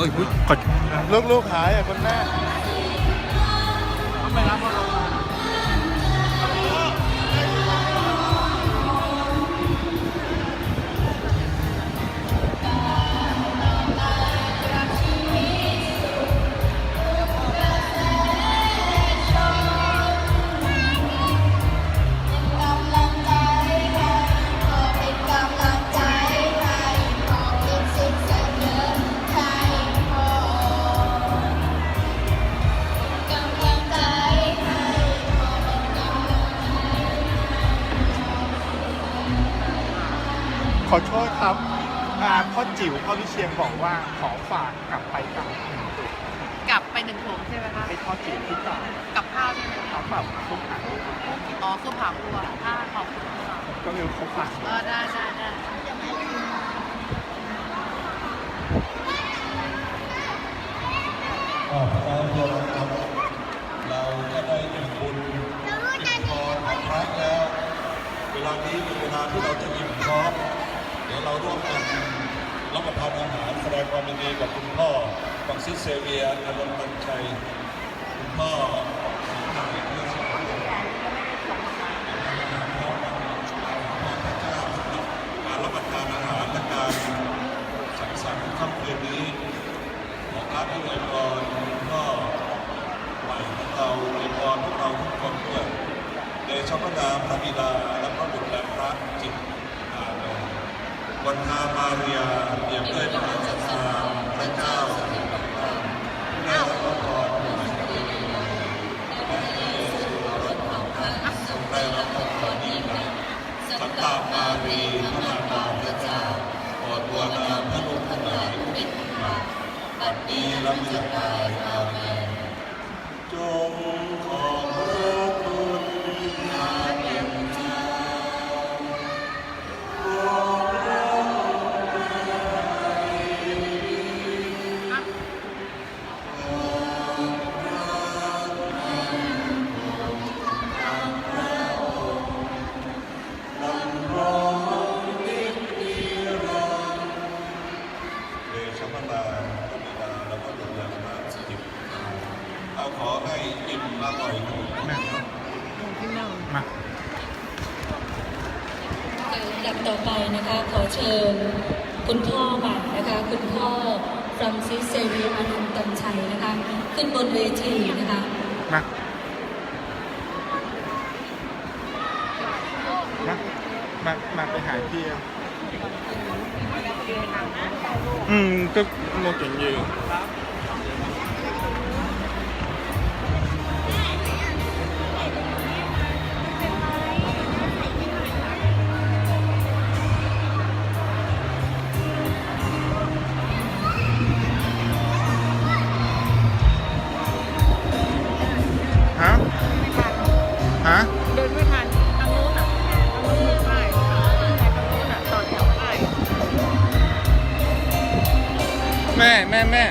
อ้ยอุ๊ยขอลูกลูกหายอะคนแม่ก ขอโทษครับอ่าพ่อจิ๋วพ่อวิเชียงบอกว่าขอฝากกลับไปกับกลับไปหนึ่งถุงใช่ไหมคะให้พ่อจิ๋วที่ต่อกับข้าวใช่ไหมเขาแบบทุกอันอ๋อซุปผาบัวถ้าขอบคุณค่ะก็คือเขาฝากเออได้ได้ได้อ่าเราเราเราเราก็ได้อิ่มบุญอิ่มพรของพระแล้ว เวลานี้เป็นเวลาที่เราจะอิ่มท้องเดี๋ยวเราร่วมกันรับประทานอาหารแสดงความยินดีกับคุณพ่อฟังซิสเซเวียอารมณ์ตันชัยคุณพ่อของไทยเพื่อสมรการรับประทานอาหารและการสังสรรค์ค่ำคืนนี้ขอพรที่อวยพรก็ใหม่ของเราอวยพรพวกเราทุกคนด้วยเดชพระนามพระบิดาและพระบุตรและพระจิตอาเมน วันทามาเรียเปี่ยมด้วยพระศรัทธาพระเจ้าสถิตกับท่านได้รับพระพระเยซูรสของท่านทรงได้รับพระพรนี้นะสัตตามารีพระมารดาพระเจ้าโปรดบัวนาพระลูกทั้งหลายผู้เป็นบาปบัดนี้และเมื่อายอาเมนจงขอบพระ ขอให้อิ่มอร่อยถูกแม่มาลำดับต่อไปนะคะขอเชิญคุณพ่อใหม่นะคะ คุณพ่อฟรังซิสเซเวียอนันตันชัยนะคะ ขึ้นบนเวทีนะคะมามามามาไปหาพี่อะอืมก็โมเก่งอยู่ แม่แม่แม่